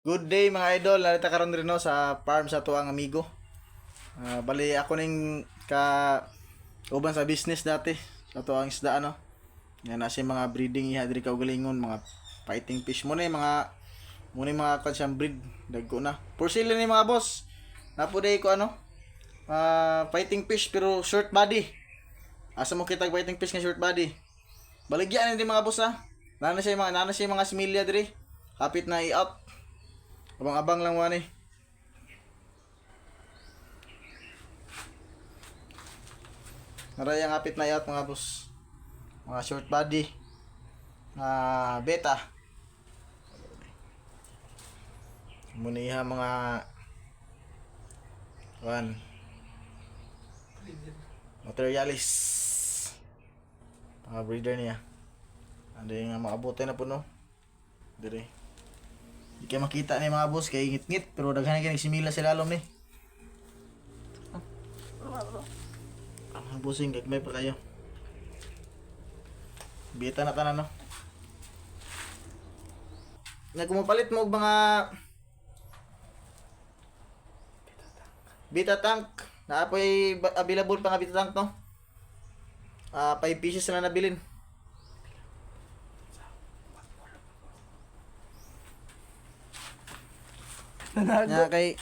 Good day mga idol, narita karon rin no sa farm sa tuang amigo. Ah, bali ako ning ka uban sa business dati sa tuang isda ano. Yan na si mga breeding iha diri kaugalingon, mga fighting fish mo yung mga mo yung mga kansang breed dagko na. For sale ni mga boss. Napuday ko ano? ah, fighting fish pero short body. Asa mo kita fighting fish nga short body? Baligyan ni mga boss ha. Nana siya mga nana siya mga similya diri. Kapit na i-out. Abang-abang lang mo ani. Naraya ngapit na yat mga boss. Mga short body. Mga beta. Muniha mga One. Materialis. Mga breeder niya. Ano yung mga abutin na po no? Dire. Di kayo makita ni mga boss kay ngit-ngit pero daghan na kayo nagsimila sila alom ni. Ah, busing gagmay pa kayo. Bita na tanan no. Nagkumapalit mo mga Bita tank. Naapoy available pa nga bita tank no. Ah, 5 pieces na nabilin. Nya kay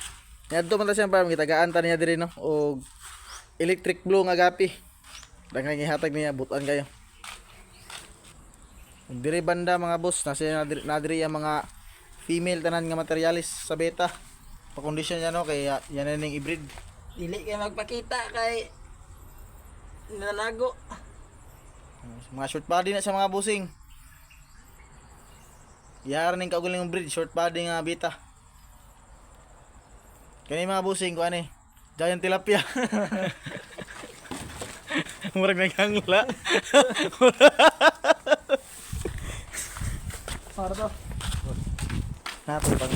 Yadto man ta siyang farm gitagaan ta niya diri no og electric blue nga gapi. Daghan gihatag niya butan kayo. Diri banda mga boss nasa na diri, na diri ang mga female tanan nga materialis sa beta. Pa-condition niya no kay ya- yan na ning hybrid. Dili kay magpakita kay nanago. Mga short body na sa mga busing. Yara ning kaugaling breed short body nga beta. Kani mga busing ko ani. Giant tilapia. Murag nagangla. Para to. Nato bang.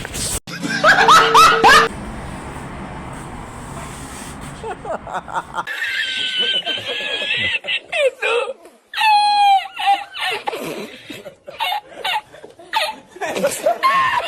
Itu. Ha